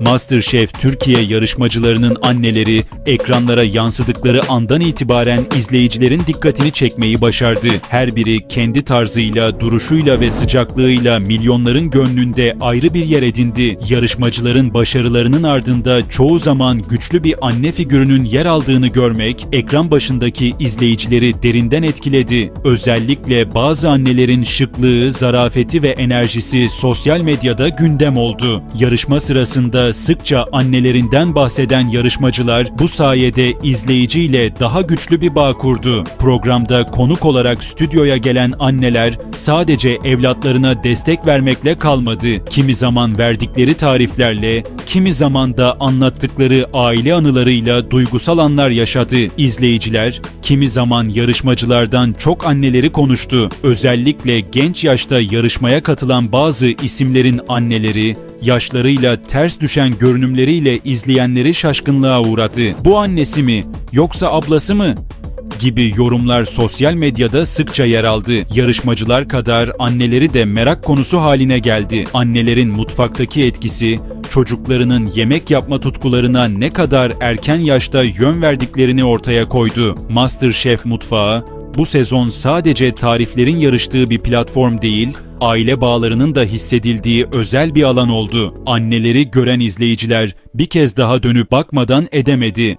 MasterChef Türkiye yarışmacılarının anneleri ekranlara yansıdıkları andan itibaren izleyicilerin dikkatini çekmeyi başardı. Her biri kendi tarzıyla, duruşuyla ve sıcaklığıyla milyonların gönlünde ayrı bir yer edindi. Yarışmacıların başarılarının ardında çoğu zaman güçlü bir anne figürünün yer aldığını görmek ekran başındaki izleyicileri derinden etkiledi. Özellikle bazı annelerin şıklığı, zarafeti ve enerjisi sosyal medyada gündem oldu. Yarışma sırasında sıkça annelerinden bahseden yarışmacılar bu sayede izleyiciyle daha güçlü bir bağ kurdu. Programda konuk olarak stüdyoya gelen anneler sadece evlatlarına destek vermekle kalmadı. Kimi zaman verdikleri tariflerle, kimi zaman da anlattıkları aile anılarıyla duygusal anlar yaşadı. İzleyiciler kimi zaman yarışmacılardan çok anneleri konuştu. Özellikle genç yaşta yarışmaya katılan bazı isimlerin anneleri yaşlarıyla ters düşen görünümleriyle izleyenleri şaşkınlığa uğradı. Bu annesi mi yoksa ablası mı? gibi yorumlar sosyal medyada sıkça yer aldı. Yarışmacılar kadar anneleri de merak konusu haline geldi. Annelerin mutfaktaki etkisi, çocuklarının yemek yapma tutkularına ne kadar erken yaşta yön verdiklerini ortaya koydu. MasterChef mutfağı bu sezon sadece tariflerin yarıştığı bir platform değil, aile bağlarının da hissedildiği özel bir alan oldu. Anneleri gören izleyiciler bir kez daha dönüp bakmadan edemedi.